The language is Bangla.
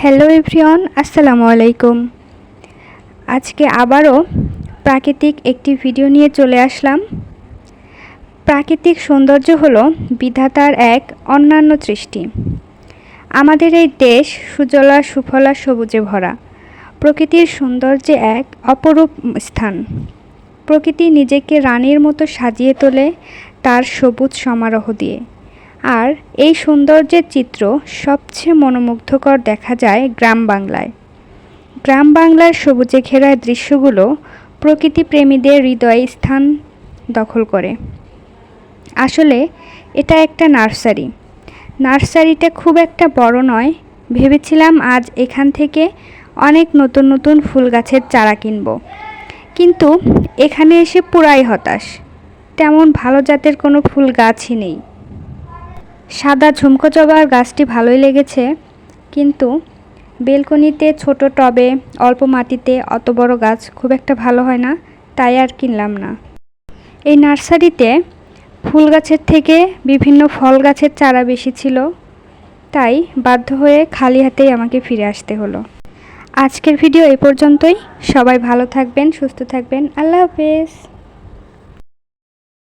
হ্যালো এভরিওয়ান আসসালামু আলাইকুম। আজকে আবারও প্রাকৃতিক একটি ভিডিও নিয়ে চলে আসলাম। প্রাকৃতিক সৌন্দর্য হলো বিধাতার এক অন্যান্য সৃষ্টি। আমাদের এই দেশ সুজলা, সুফলা, সবুজে ভরা। প্রকৃতির সৌন্দর্যে এক অপরূপ স্থান। প্রকৃতি নিজেকে রানীর মতো সাজিয়ে তোলে তার সবুজ সমারোহ দিয়ে। আর এই সৌন্দর্যের চিত্র সবচেয়ে মনোমুগ্ধকর দেখা যায় গ্রাম বাংলায়। গ্রাম বাংলার সবুজে ঘেরা দৃশ্যগুলো প্রকৃতি প্রেমীদের হৃদয়ে স্থান দখল করে। আসলে এটা একটা নার্সারি। নার্সারিটা খুব একটা বড় নয়। ভেবেছিলাম আজ এখান থেকে অনেক নতুন নতুন ফুল গাছের চারা কিনব। কিন্তু এখানে এসে পুরাই হতাশ। তেমন ভালো জাতের কোনো ফুল গাছই নেই। সাদা ঝুমকো জবার গাছটি ভালোই লেগেছে, কিন্তু বেলকনিতে ছোট টবে, অল্প মাটিতে অত বড় গাছ খুব একটা ভালো হয় না, তাই আর কিনলাম না। এই নার্সারিতে ফুল গাছের থেকে বিভিন্ন ফল গাছের চারা বেশি ছিল, তাই বাধ্য হয়ে খালি হাতেই আমাকে ফিরে আসতে হলো। আজকের ভিডিও এই পর্যন্তই। সবাই ভালো থাকবেন, সুস্থ থাকবেন। আল্লাহ হাফেজ।